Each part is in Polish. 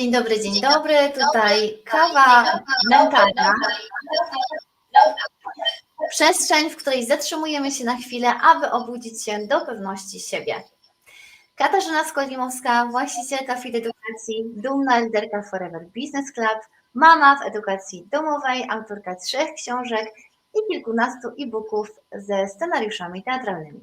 Dzień dobry, dzień dobry. Tutaj kawa mentalna. Przestrzeń, w której zatrzymujemy się na chwilę, aby obudzić się do pewności siebie. Katarzyna Skolimowska, właścicielka Fit Edukacji, dumna liderka Forever Business Club, mama w edukacji domowej, autorka trzech książek i kilkunastu e-booków ze scenariuszami teatralnymi.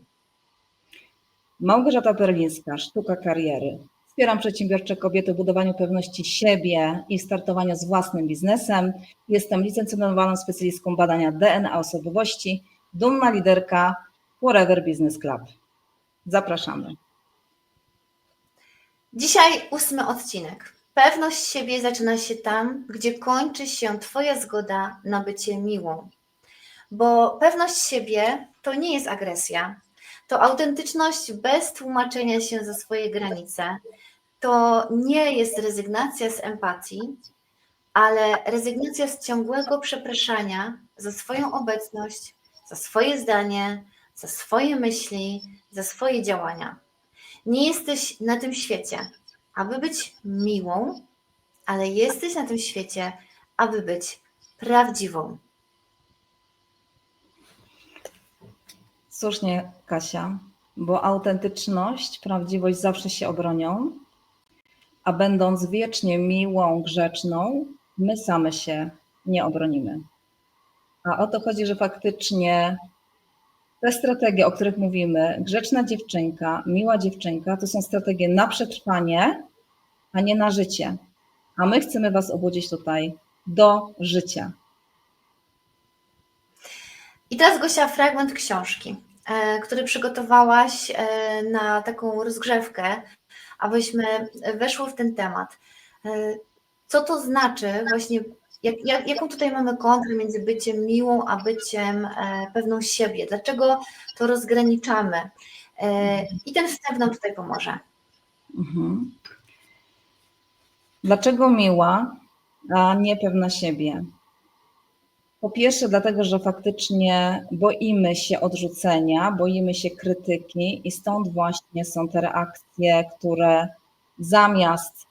Małgorzata Perlińska, Sztuka Kariery. Wspieram przedsiębiorcze kobiety w budowaniu pewności siebie i startowaniu z własnym biznesem. Jestem licencjonowaną specjalistką badania DNA osobowości, dumna liderka Forever Business Club. Zapraszamy. Dzisiaj ósmy odcinek. Pewność siebie zaczyna się tam, gdzie kończy się Twoja zgoda na bycie miłą. Bo pewność siebie to nie jest agresja, to autentyczność bez tłumaczenia się za swoje granice. To nie jest rezygnacja z empatii, ale rezygnacja z ciągłego przepraszania za swoją obecność, za swoje zdanie, za swoje myśli, za swoje działania. Nie jesteś na tym świecie, aby być miłą, ale jesteś na tym świecie, aby być prawdziwą. Słusznie, Kasia, bo autentyczność, prawdziwość zawsze się obronią, a będąc wiecznie miłą, grzeczną, my same się nie obronimy. A o to chodzi, że faktycznie te strategie, o których mówimy, grzeczna dziewczynka, miła dziewczynka, to są strategie na przetrwanie, a nie na życie. A my chcemy Was obudzić tutaj do życia. I teraz, Gosia, fragment książki, e, który przygotowałaś e, na taką rozgrzewkę, abyśmy weszły w ten temat. E, Co to znaczy właśnie, jak, jak, jaką tutaj mamy kontrę między byciem miłą, a byciem e, pewną siebie? Dlaczego to rozgraniczamy? E, I ten wstęp nam tutaj pomoże. Mhm. Dlaczego miła, a nie pewna siebie? Po pierwsze, dlatego, że faktycznie boimy się odrzucenia, boimy się krytyki, i stąd właśnie są te reakcje, które zamiast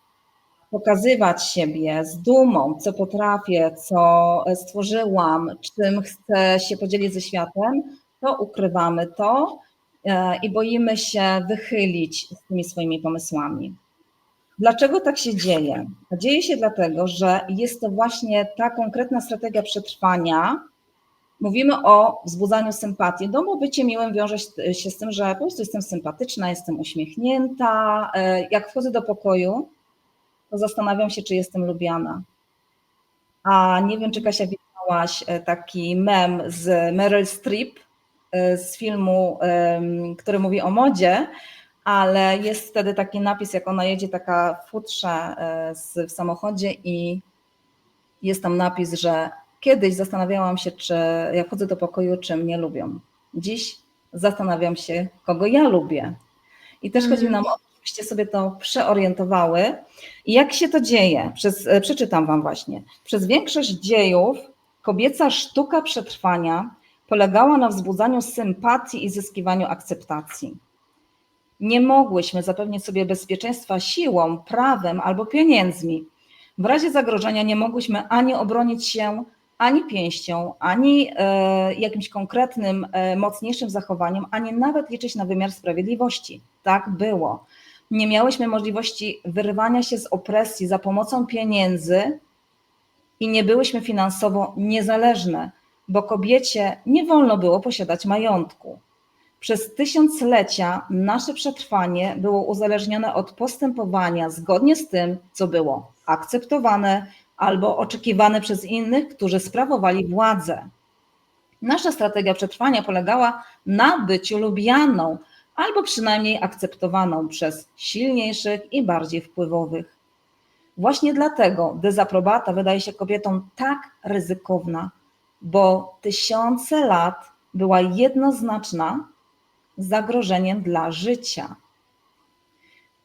pokazywać siebie z dumą, co potrafię, co stworzyłam, czym chcę się podzielić ze światem, to ukrywamy to e, i boimy się wychylić z tymi swoimi pomysłami. Dlaczego tak się dzieje? Dzieje się dlatego, że jest to właśnie ta konkretna strategia przetrwania. Mówimy o wzbudzaniu sympatii. No bo bycie miłym wiąże się z tym, że po prostu jestem sympatyczna, jestem uśmiechnięta. E, Jak wchodzę do pokoju, to zastanawiam się, czy jestem lubiana. A nie wiem, czy Kasia widziałaś e, taki mem z Meryl Streep e, z filmu, który mówi o modzie, ale jest wtedy taki napis, jak ona jedzie taka w futrze e, w samochodzie i jest tam napis, że kiedyś zastanawiałam się, czy jak chodzę do pokoju, czy mnie lubią. Dziś zastanawiam się, kogo ja lubię. I też chodzi Mhm. nam o to, żebyście sobie to przeorientowały. I jak się to dzieje? Przez, e, przeczytam Wam właśnie. Przez większość dziejów kobieca sztuka przetrwania polegała na wzbudzaniu sympatii i zyskiwaniu akceptacji. Nie mogłyśmy zapewnić sobie bezpieczeństwa siłą, prawem albo pieniędzmi. W razie zagrożenia nie mogłyśmy ani obronić się, ani pięścią, ani e, jakimś konkretnym, e, mocniejszym zachowaniem, ani nawet liczyć na wymiar sprawiedliwości. Tak było. Nie miałyśmy możliwości wyrwania się z opresji za pomocą pieniędzy i nie byłyśmy finansowo niezależne, bo kobiecie nie wolno było posiadać majątku. Przez tysiąclecia nasze przetrwanie było uzależnione od postępowania zgodnie z tym, co było akceptowane albo oczekiwane przez innych, którzy sprawowali władzę. Nasza strategia przetrwania polegała na byciu lubianą albo przynajmniej akceptowaną przez silniejszych i bardziej wpływowych. Właśnie dlatego dezaprobata wydaje się kobietom tak ryzykowna, bo tysiące lat była jednoznaczna zagrożeniem dla życia.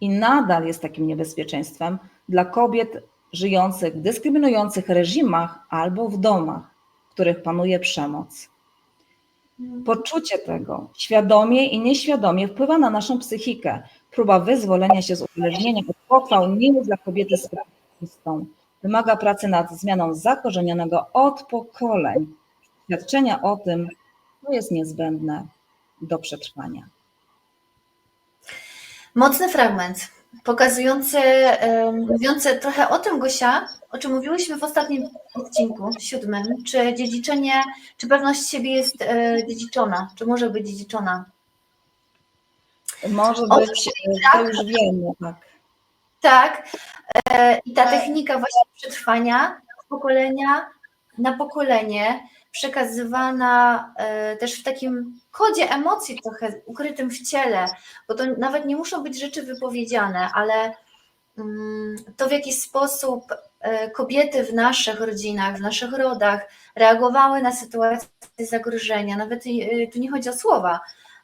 I nadal jest takim niebezpieczeństwem dla kobiet żyjących w dyskryminujących reżimach albo w domach, w których panuje przemoc. Poczucie tego świadomie i nieświadomie wpływa na naszą psychikę. Próba wyzwolenia się z uzależnienia od pochwał nie jest dla kobiety sprawą. Wymaga pracy nad zmianą zakorzenionego od pokoleń. Świadczenia o tym, co jest niezbędne do przetrwania. Mocny fragment, pokazujący, mówiący trochę o tym, Gosia, o czym mówiłyśmy w ostatnim odcinku, siódmym, czy dziedziczenie, czy pewność siebie jest e, dziedziczona, czy może być dziedziczona. Może O, być, to już wiemy, tak. Tak, e, i ta technika właśnie przetrwania z pokolenia na pokolenie, przekazywana e, też w takim kodzie emocji trochę ukrytym w ciele, bo to nawet nie muszą być rzeczy wypowiedziane, ale mm, to w jaki sposób e, kobiety w naszych rodzinach, w naszych rodach reagowały na sytuacje zagrożenia, nawet e, tu nie chodzi o słowa,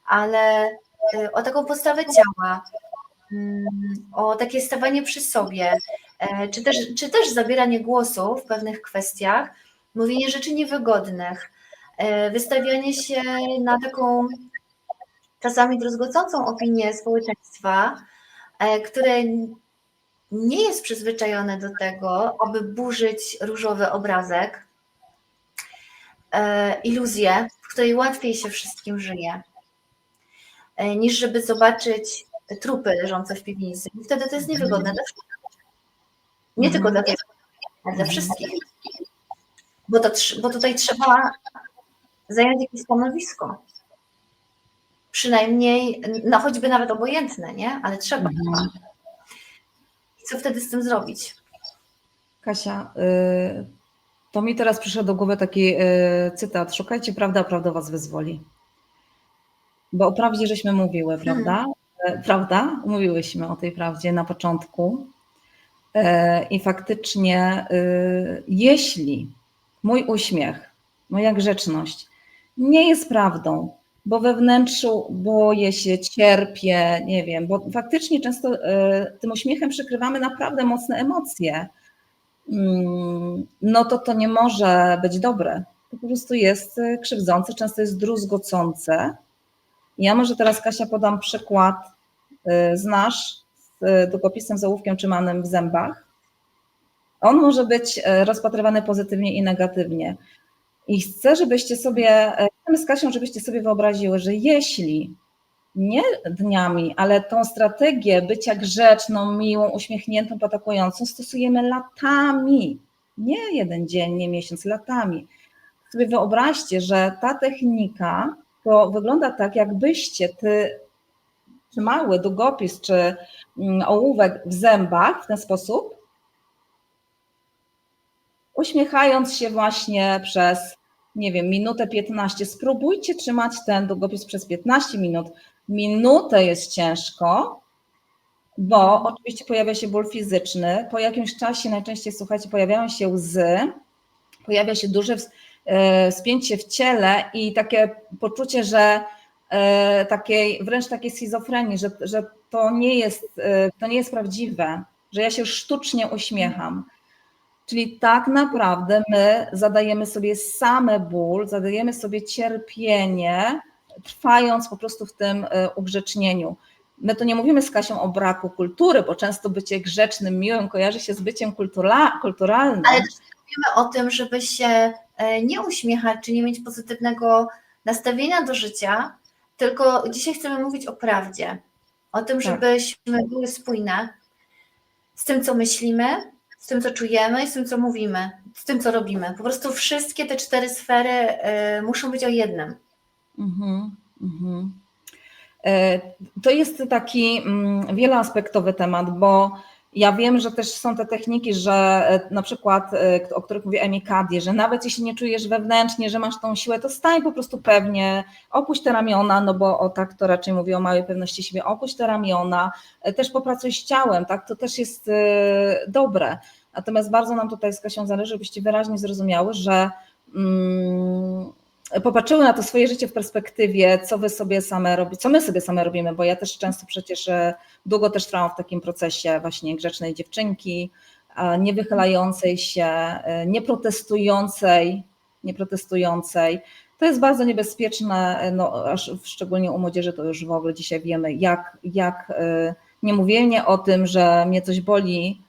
ale o taką postawę ciała, mm, o takie stawanie przy sobie, czy też, czy też zabieranie głosu w pewnych kwestiach, mówienie rzeczy niewygodnych, e, wystawianie się na taką czasami druzgocącą opinię społeczeństwa, e, które nie jest przyzwyczajone do tego, aby burzyć różowy obrazek, e, iluzję, w której łatwiej się wszystkim żyje, niż żeby zobaczyć trupy leżące w piwnicy. I wtedy to jest niewygodne dla wszystkich. Nie Mhm. tylko dla tych, ale dla wszystkich. Bo, to, bo tutaj trzeba zająć jakieś stanowisko. Przynajmniej, no choćby nawet obojętne, nie? Ale trzeba. Mhm. I co wtedy z tym zrobić? Kasia, y, to mi teraz przyszedł do głowy taki y, cytat. Szukajcie prawdy, a prawda was wyzwoli. Bo o prawdzie żeśmy mówiły, prawda? E, Prawda? Mówiłyśmy o tej prawdzie na początku. E, I faktycznie, y, jeśli mój uśmiech, moja grzeczność nie jest prawdą, bo we wnętrzu boję się, cierpię, nie wiem, bo faktycznie często y, tym uśmiechem przykrywamy naprawdę mocne emocje mm, no to to nie może być dobre. To po prostu jest y, krzywdzące, często jest druzgocące. Ja może teraz, Kasia, podam przykład. y, Znasz z długopisem, z ołówkiem trzymanym w zębach. On może być y, rozpatrywany pozytywnie i negatywnie. I chcę, żebyście sobie, y, chcemy z Kasią, żebyście sobie wyobraziły, że jeśli nie dniami, ale tą strategię bycia grzeczną, miłą, uśmiechniętą, atakującą stosujemy latami. Nie jeden dzień, nie miesiąc, latami. Sobie wyobraźcie, że ta technika to wygląda tak, jakbyście ty trzymały długopis czy mm, ołówek w zębach w ten sposób, uśmiechając się właśnie przez, nie wiem, minutę 15. Spróbujcie trzymać ten długopis przez 15 minut. Minutę jest ciężko, bo oczywiście pojawia się ból fizyczny. Po jakimś czasie, najczęściej słuchajcie, pojawiają się łzy, pojawia się duże e, spięcie w ciele i takie poczucie, że e, takiej, wręcz takiej schizofrenii, że, że to, nie jest, e, to nie jest prawdziwe, że ja się sztucznie uśmiecham. Czyli tak naprawdę my zadajemy sobie same ból, zadajemy sobie cierpienie, trwając po prostu w tym e, ugrzecznieniu. My tu nie mówimy z Kasią o braku kultury, bo często bycie grzecznym, miłym kojarzy się z byciem kultura, kulturalnym. Ale też mówimy o tym, żeby się e, nie uśmiechać, czy nie mieć pozytywnego nastawienia do życia, tylko dzisiaj chcemy mówić o prawdzie. O tym, Tak. żebyśmy były spójne z tym, co myślimy, tym, co czujemy z tym, co mówimy, z tym, co robimy. Po prostu wszystkie te cztery sfery e, muszą być o jednym. Mhm, mhm. E, To jest taki mm, wieloaspektowy temat, bo ja wiem, że też są te techniki, że e, na przykład, e, o których mówi Emi Cuddy, że nawet jeśli nie czujesz wewnętrznie, że masz tą siłę, to stań po prostu pewnie, opuść te ramiona, no bo o tak to raczej mówi o małej pewności siebie, opuść te ramiona, też popracuj z ciałem, tak, to też jest dobre. Natomiast bardzo nam tutaj z Kasią zależy, żebyście wyraźnie zrozumiały, że mm, popatrzyły na to swoje życie w perspektywie, co wy sobie same robicie, co my sobie same robimy, bo ja też często przecież e, długo też trwałam w takim procesie właśnie grzecznej dziewczynki, e, nie wychylającej się, e, nie protestującej, nie protestującej. To jest bardzo niebezpieczne, e, no, aż szczególnie u młodzieży to już w ogóle dzisiaj wiemy, jak, jak e, niemówienie o tym, że mnie coś boli,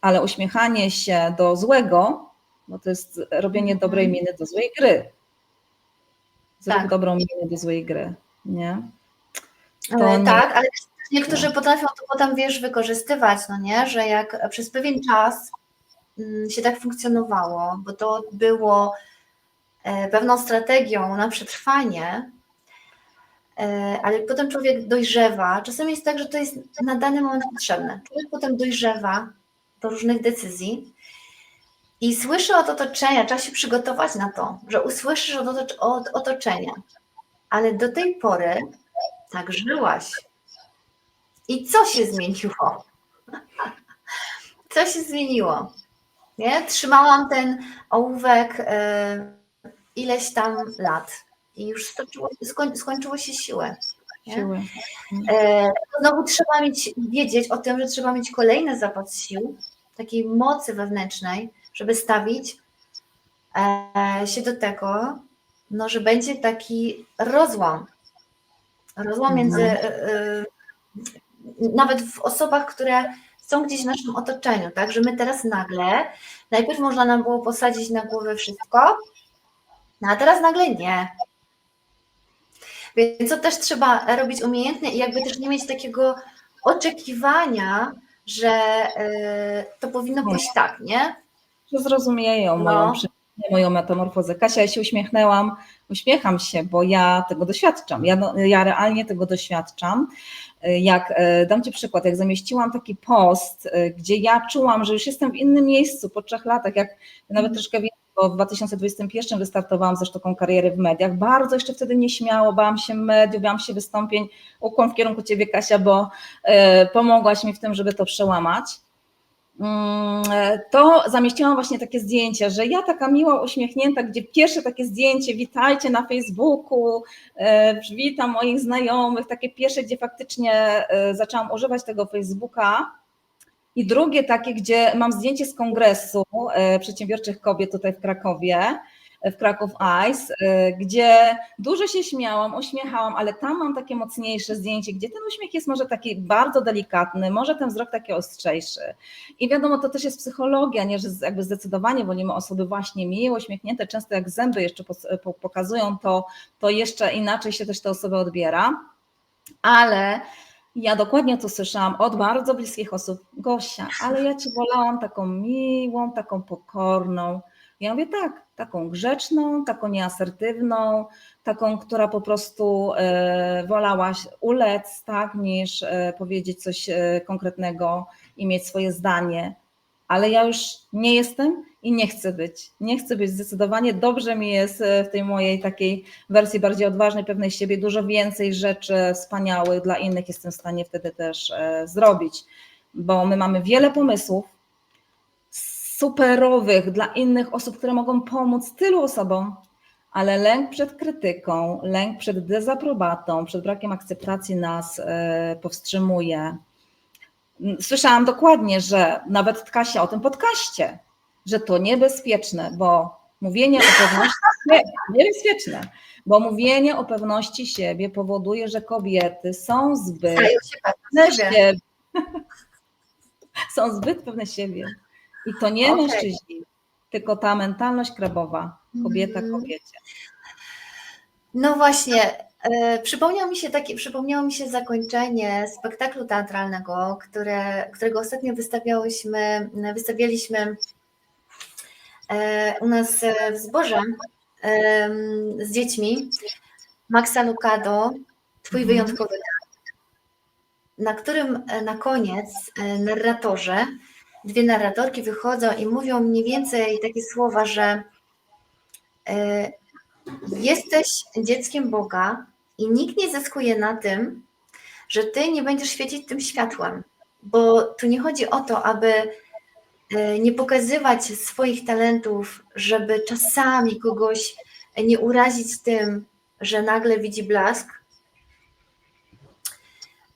ale uśmiechanie się do złego, no to jest robienie Mhm. dobrej miny do złej gry. Zrób Tak. dobrą minę do złej gry, nie? To nie- Tak, ale niektórzy potrafią to potem, wiesz, wykorzystywać, no nie, że jak przez pewien czas mm, się tak funkcjonowało, bo to było e, pewną strategią na przetrwanie, e, ale potem człowiek dojrzewa. Czasem jest tak, że to jest na dany moment potrzebne. Człowiek potem dojrzewa do różnych decyzji i słyszy od otoczenia, trzeba się przygotować na to, że usłyszysz od, od otoczenia, ale do tej pory tak żyłaś. I co się zmieniło? Co się zmieniło? Nie? Trzymałam ten ołówek e, ileś tam lat i już stoczyło, skoń, skończyło się siły. Siły. E, znowu trzeba mieć, wiedzieć o tym, że trzeba mieć kolejny zapas sił, takiej mocy wewnętrznej, żeby stawić e, się do tego, no, że będzie taki rozłam. Rozłam Mhm. między, e, nawet w osobach, które są gdzieś w naszym otoczeniu, tak, że my teraz nagle, najpierw można nam było posadzić na głowę wszystko, no a teraz nagle nie. Więc to też trzeba robić umiejętnie i jakby też nie mieć takiego oczekiwania, że e, to powinno pójść tak, nie? że zrozumieją moją, No. przyczyny, moją metamorfozę. Kasia, ja się uśmiechnęłam, uśmiecham się, bo ja tego doświadczam. Ja, no, ja realnie tego doświadczam. Jak e, dam Ci przykład, jak zamieściłam taki post, e, gdzie ja czułam, że już jestem w innym miejscu po trzech latach, jak nawet troszkę więcej, bo w 2021 wystartowałam ze sztuką kariery w mediach. Bardzo jeszcze wtedy nieśmiało, bałam się mediów, bałam się wystąpień. Ukłon w kierunku Ciebie, Kasia, bo e, pomogłaś mi w tym, żeby to przełamać. Mm, to zamieściłam właśnie takie zdjęcie, że ja taka miła, uśmiechnięta, gdzie pierwsze takie zdjęcie, witajcie na Facebooku, e, witam moich znajomych, takie pierwsze, gdzie faktycznie e, zaczęłam używać tego Facebooka. I drugie takie, gdzie mam zdjęcie z kongresu e, przedsiębiorczych kobiet tutaj w Krakowie, w Kraków Ice, e, gdzie dużo się śmiałam, uśmiechałam, ale tam mam takie mocniejsze zdjęcie, gdzie ten uśmiech jest może taki bardzo delikatny, może ten wzrok taki ostrzejszy. I wiadomo, to też jest psychologia, nie, że jakby zdecydowanie wolimy osoby właśnie miłe, uśmiechnięte, często jak zęby jeszcze pokazują, to, to jeszcze inaczej się też te osoby odbiera. Ale ja dokładnie to słyszałam od bardzo bliskich osób. Gosia, ale ja cię wolałam taką miłą, taką pokorną. Ja mówię tak, taką grzeczną, taką nieasertywną, taką, która po prostu e, wolałaś ulec, tak, niż e, powiedzieć coś e, konkretnego i mieć swoje zdanie. Ale ja już nie jestem i nie chcę być. Nie chcę być zdecydowanie. Dobrze mi jest e, w tej mojej takiej wersji bardziej odważnej, pewnej siebie. Dużo więcej rzeczy wspaniałych dla innych jestem w stanie wtedy też e, zrobić, bo my mamy wiele pomysłów superowych dla innych osób, które mogą pomóc tylu osobom, ale lęk przed krytyką, lęk przed dezaprobatą, przed brakiem akceptacji nas e, powstrzymuje. Słyszałam dokładnie, że nawet Kasia o tym podcaście, że to niebezpieczne, bo mówienie o pewności nie, niebezpieczne, bo mówienie o pewności siebie powoduje, że kobiety są zbyt pewne siebie. siebie. Są zbyt pewne siebie. I to nie Okej. mężczyźni, tylko ta mentalność krabowa, kobieta Mhm. kobiecie. No właśnie, e, przypomniał mi się takie, przypomniało mi się zakończenie spektaklu teatralnego, które, którego ostatnio wystawiałyśmy, wystawialiśmy u nas e, w zborze z dziećmi. Maxa Lucado, Twój Mhm. wyjątkowy na którym e, na koniec e, narratorze, dwie narratorki wychodzą i mówią mniej więcej takie słowa, że e, jesteś dzieckiem Boga i nikt nie zyskuje na tym, że ty nie będziesz świecić tym światłem, bo tu nie chodzi o to, aby e, nie pokazywać swoich talentów, żeby czasami kogoś nie urazić tym, że nagle widzi blask,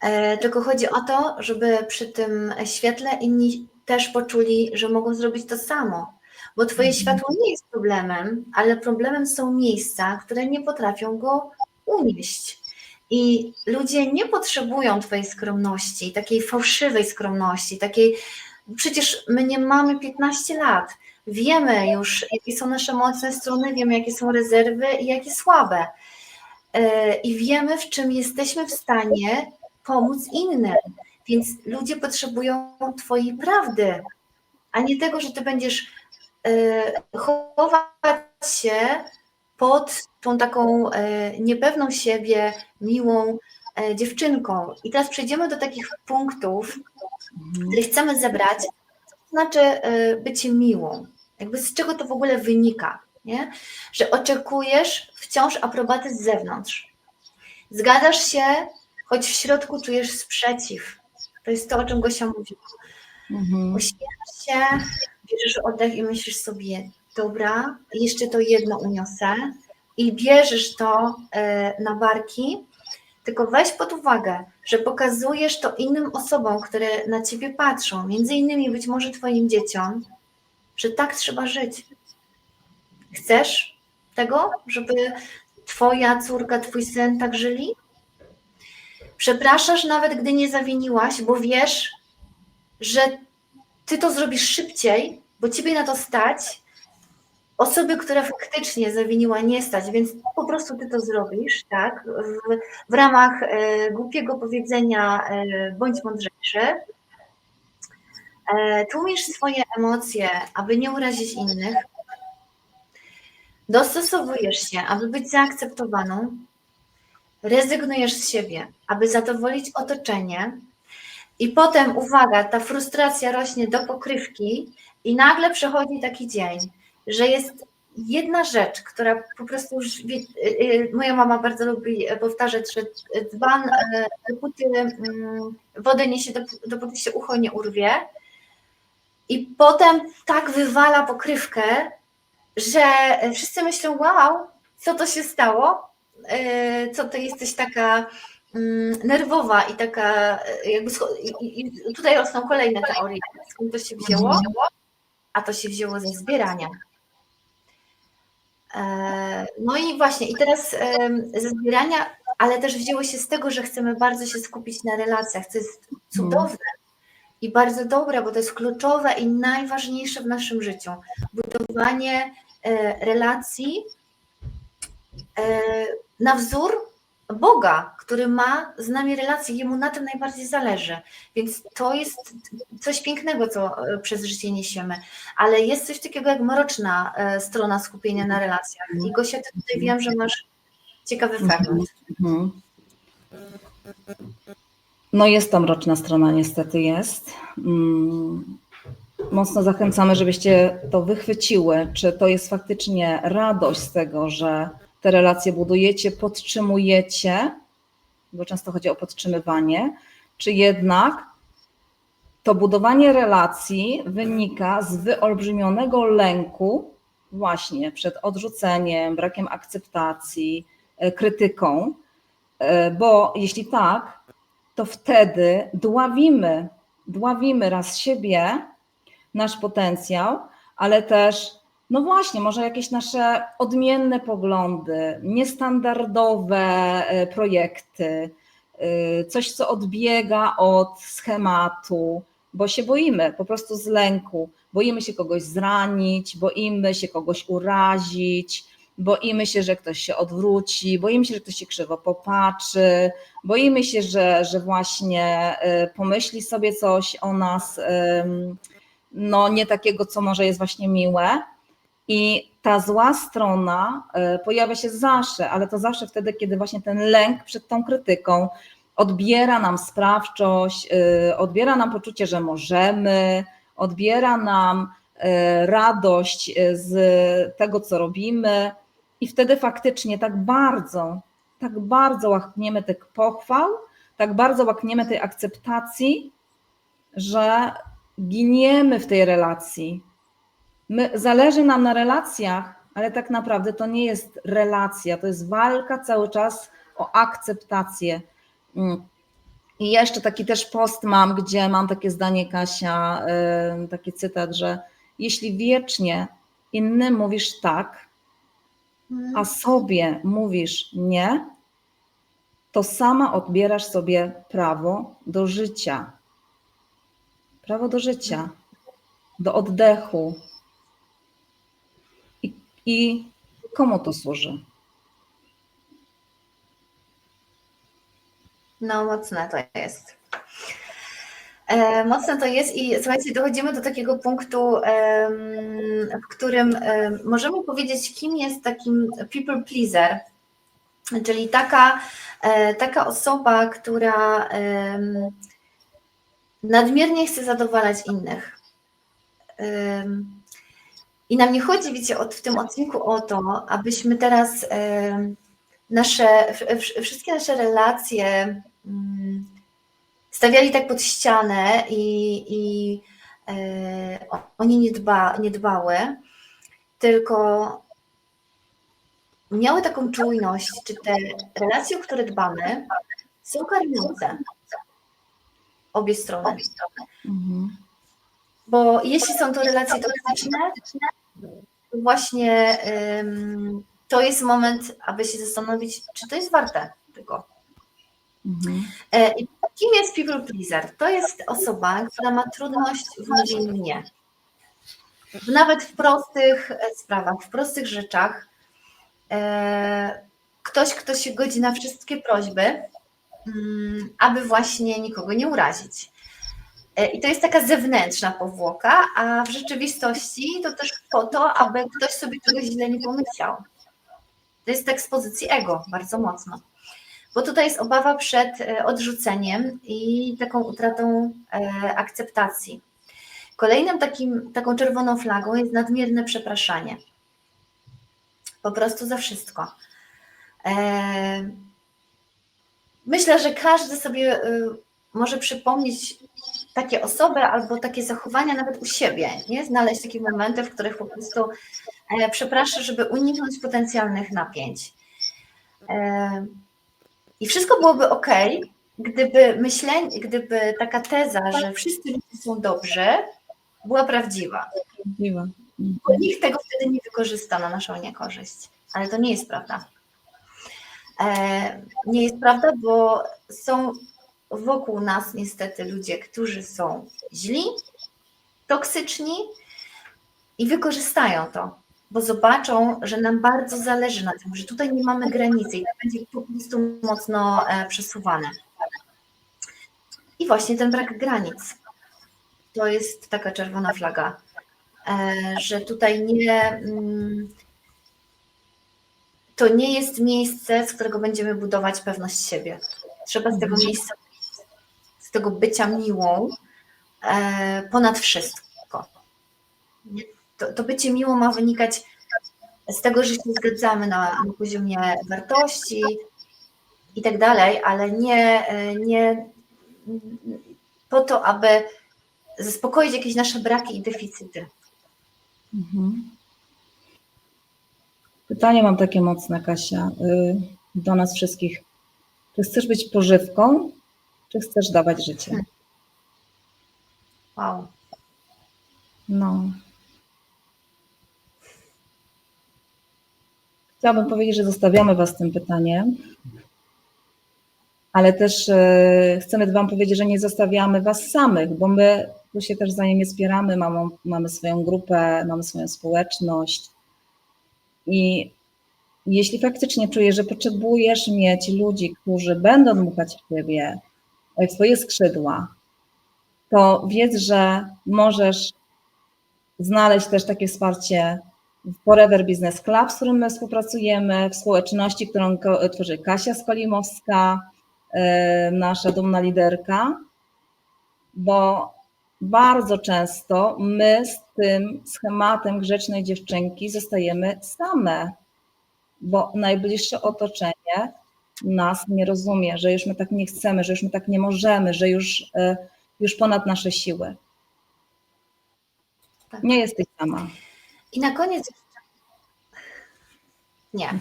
e, tylko chodzi o to, żeby przy tym świetle inni też poczuli, że mogą zrobić to samo. Bo Twoje Mhm. światło nie jest problemem, ale problemem są miejsca, które nie potrafią go unieść. I ludzie nie potrzebują Twojej skromności, takiej fałszywej skromności, takiej Przecież my nie mamy 15 lat. Wiemy już, jakie są nasze mocne strony, wiemy, jakie są rezerwy i jakie słabe. E, I wiemy, w czym jesteśmy w stanie pomóc innym. Więc ludzie potrzebują Twojej prawdy, a nie tego, że Ty będziesz e, chować się pod tą taką e, niepewną siebie, miłą dziewczynką. I teraz przejdziemy do takich punktów, które chcemy zebrać, co to znaczy e, bycie miłą. Jakby z czego to w ogóle wynika, nie? Że oczekujesz wciąż aprobaty z zewnątrz. Zgadzasz się, choć w środku czujesz sprzeciw. To jest to, o czym Gosia mówiła. Mhm. Uśmiechasz się, bierzesz oddech i myślisz sobie, dobra, jeszcze to jedno uniosę i bierzesz to e, na barki, tylko weź pod uwagę, że pokazujesz to innym osobom, które na ciebie patrzą, między innymi być może twoim dzieciom, że tak trzeba żyć. Chcesz tego, żeby twoja córka, twój syn tak żyli? Przepraszasz nawet, gdy nie zawiniłaś, bo wiesz, że ty to zrobisz szybciej, bo ciebie na to stać. Osoby, która faktycznie zawiniła, nie stać, więc po prostu ty to zrobisz, tak? W, w ramach e, głupiego powiedzenia e, bądź mądrzejszy. E, tłumisz swoje emocje, aby nie urazić innych. Dostosowujesz się, aby być zaakceptowaną. Rezygnujesz z siebie, aby zadowolić otoczenie. I potem, uwaga, ta frustracja rośnie do pokrywki, i nagle przychodzi taki dzień, że jest jedna rzecz, która po prostu już. y, y, Moja mama bardzo lubi powtarzać, że dzban, y, dopóty mm, wodę niesie, dop- dopóty się ucho nie urwie. I potem tak wywala pokrywkę, że wszyscy myślą: Wow, co to się stało? Co to jesteś taka mm, nerwowa i taka, jakby i tutaj rosną kolejne teorie, skąd to się wzięło, a to się wzięło ze zbierania. No i właśnie, i teraz ze zbierania, ale też wzięło się z tego, że chcemy bardzo się skupić na relacjach, co jest cudowne i bardzo dobre, bo to jest kluczowe i najważniejsze w naszym życiu. Budowanie e, relacji e, na wzór Boga, który ma z nami relację, jemu na tym najbardziej zależy. Więc to jest coś pięknego, co e, przez życie niesiemy. Ale jest coś takiego jak mroczna e, strona skupienia na relacjach. I Gosia, ty tutaj wiem, że masz ciekawy fragment. Mhm. No jest to mroczna strona, niestety jest. Mm, Mocno zachęcamy, żebyście to wychwyciły, czy to jest faktycznie radość z tego, że te relacje budujecie, podtrzymujecie, bo często chodzi o podtrzymywanie, czy jednak to budowanie relacji wynika z wyolbrzymionego lęku właśnie przed odrzuceniem, brakiem akceptacji, e, krytyką, E, bo jeśli tak, to wtedy dławimy, dławimy raz siebie, nasz potencjał, ale też, no właśnie, może jakieś nasze odmienne poglądy, niestandardowe e, projekty, e, coś, co odbiega od schematu, bo się boimy po prostu z lęku. Boimy się kogoś zranić, boimy się kogoś urazić, boimy się, że ktoś się odwróci, boimy się, że ktoś się krzywo popatrzy, boimy się, że, że właśnie y, pomyśli sobie coś o nas, no nie takiego, co może jest właśnie miłe. I ta zła strona y, pojawia się zawsze, ale to zawsze wtedy, kiedy właśnie ten lęk przed tą krytyką odbiera nam sprawczość, y, odbiera nam poczucie, że możemy, odbiera nam y, radość z tego, co robimy, i wtedy faktycznie tak bardzo, tak bardzo łakniemy tych pochwał, tak bardzo łakniemy tej akceptacji, że giniemy w tej relacji. My, zależy nam na relacjach, ale tak naprawdę to nie jest relacja, to jest walka cały czas o akceptację. Mm. I jeszcze taki też post mam, gdzie mam takie zdanie Kasia, taki cytat, że jeśli wiecznie innym mówisz tak, a sobie mówisz nie, to sama odbierasz sobie prawo do życia. Prawo do życia. do oddechu. I, komu to służy? No, mocne to jest. E, mocne to jest i słuchajcie, dochodzimy do takiego punktu, w którym em, możemy powiedzieć, kim jest takim people pleaser, czyli taka, e, taka osoba, która nadmiernie chce zadowalać innych. Em, I nam nie chodzi, wiecie, od, w tym odcinku o to, abyśmy teraz nasze, wszystkie nasze relacje mm, stawiali tak pod ścianę i, i e, o- nie nie, dba, nie dbały, tylko miały taką czujność, czy te relacje, o które dbamy, są karmiące obie strony. Mhm. Bo jeśli są to relacje toksyczne, to właśnie ym, to jest moment, aby się zastanowić, czy to jest warte tego. Mhm. E, kim jest people pleaser? To jest osoba, która ma trudność w mówieniu nie. Nawet w prostych e, sprawach, w prostych rzeczach. E, Ktoś, kto się godzi na wszystkie prośby, mm, aby właśnie nikogo nie urazić. E, I to jest taka zewnętrzna powłoka, a w rzeczywistości to też po to, aby ktoś sobie czegoś źle nie pomyślał. To jest tak z pozycji ego bardzo mocno bo tutaj jest obawa przed e, odrzuceniem i taką utratą e, akceptacji. Kolejnym takim, taką czerwoną flagą jest nadmierne przepraszanie. Po prostu za wszystko. Myślę, że każdy sobie może przypomnieć takie osoby albo takie zachowania nawet u siebie, nie? Znaleźć takie momenty, w których po prostu e, żeby uniknąć potencjalnych napięć. E, i wszystko byłoby ok, gdyby myślenie, gdyby taka teza, że wszyscy ludzie są dobrzy, była prawdziwa. Prawdziwe. Mhm. Bo nikt tego wtedy nie wykorzysta na naszą niekorzyść. Ale to nie jest prawda. E, nie jest prawda, bo są wokół nas niestety ludzie, którzy są źli, toksyczni i wykorzystają to, bo zobaczą, że nam bardzo zależy na tym, że tutaj nie mamy granicy i to będzie po prostu mocno e, przesuwane. I właśnie ten brak granic to jest taka czerwona flaga, e, że tutaj nie. mm, To nie jest miejsce, z którego będziemy budować pewność siebie. Trzeba z tego miejsca, z tego bycia miłą e, ponad wszystko. To, to bycie miłą ma wynikać z tego, że się zgadzamy na, na poziomie wartości i tak dalej, ale nie, e, nie po to, aby zaspokoić jakieś nasze braki i deficyty. Mhm. Pytanie mam takie mocne, Kasia, y, do nas wszystkich. Czy chcesz być pożywką, czy chcesz dawać życie? Wow. No. Chciałabym powiedzieć, że zostawiamy Was tym pytaniem, ale też e, chcemy Wam powiedzieć, że nie zostawiamy Was samych, bo my tu się też wzajemnie wspieramy, mamy, mamy swoją grupę, mamy swoją społeczność i jeśli faktycznie czujesz, że potrzebujesz mieć ludzi, którzy będą dmuchać w Ciebie, w Twoje skrzydła, to wiedz, że możesz znaleźć też takie wsparcie w Forever Business Club, z którym my współpracujemy, w społeczności, którą tworzy Kasia Skolimowska, e, nasza dumna liderka, bo bardzo często my z tym schematem grzecznej dziewczynki zostajemy same, bo najbliższe otoczenie nas nie rozumie, że już my tak nie chcemy, że już my tak nie możemy, że już, e, już ponad nasze siły. Tak. Nie jesteś sama. I na koniec. Nie.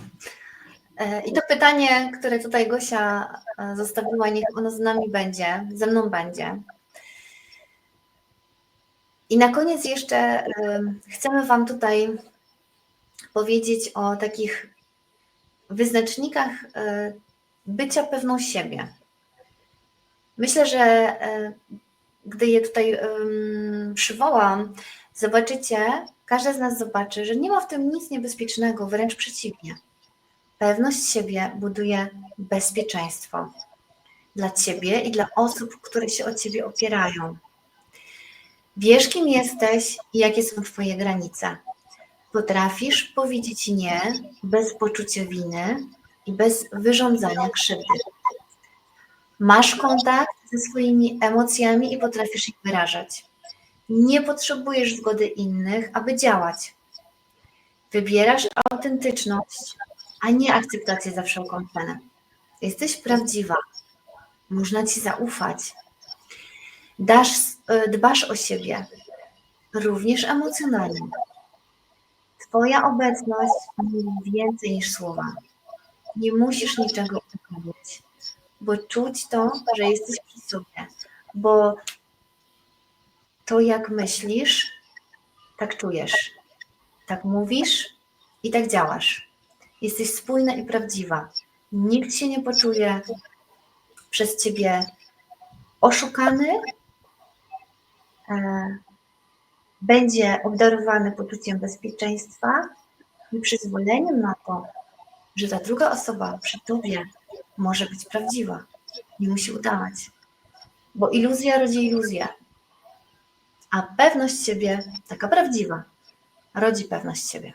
E, I to pytanie, które tutaj Gosia e, zostawiła, niech ono z nami będzie, ze mną będzie. I na koniec jeszcze chcemy Wam tutaj powiedzieć o takich wyznacznikach e, bycia pewną siebie. Myślę, że e, gdy je tutaj przywołam, Zobaczycie, każdy z nas zobaczy, że nie ma w tym nic niebezpiecznego, wręcz przeciwnie. Pewność siebie buduje bezpieczeństwo dla ciebie i dla osób, które się o ciebie opierają. Wiesz, kim jesteś i jakie są twoje granice. Potrafisz powiedzieć nie bez poczucia winy i bez wyrządzania krzywdy. Masz kontakt ze swoimi emocjami i potrafisz ich wyrażać. Nie potrzebujesz zgody innych, aby działać. Wybierasz autentyczność, a nie akceptację za wszelką cenę. Jesteś prawdziwa. Można ci zaufać. Dasz, e, dbasz o siebie, również emocjonalnie. Twoja obecność mówi więcej niż słowa. Nie musisz niczego udowadniać, bo czuć to, że jesteś przy sobie, bo to, jak myślisz, tak czujesz, tak mówisz i tak działasz. Jesteś spójna i prawdziwa. Nikt się nie poczuje przez ciebie oszukany, e, będzie obdarowany poczuciem bezpieczeństwa i przyzwoleniem na to, że ta druga osoba przy tobie może być prawdziwa. Nie musi udawać. Bo iluzja rodzi iluzję. A pewność siebie, taka prawdziwa, rodzi pewność siebie.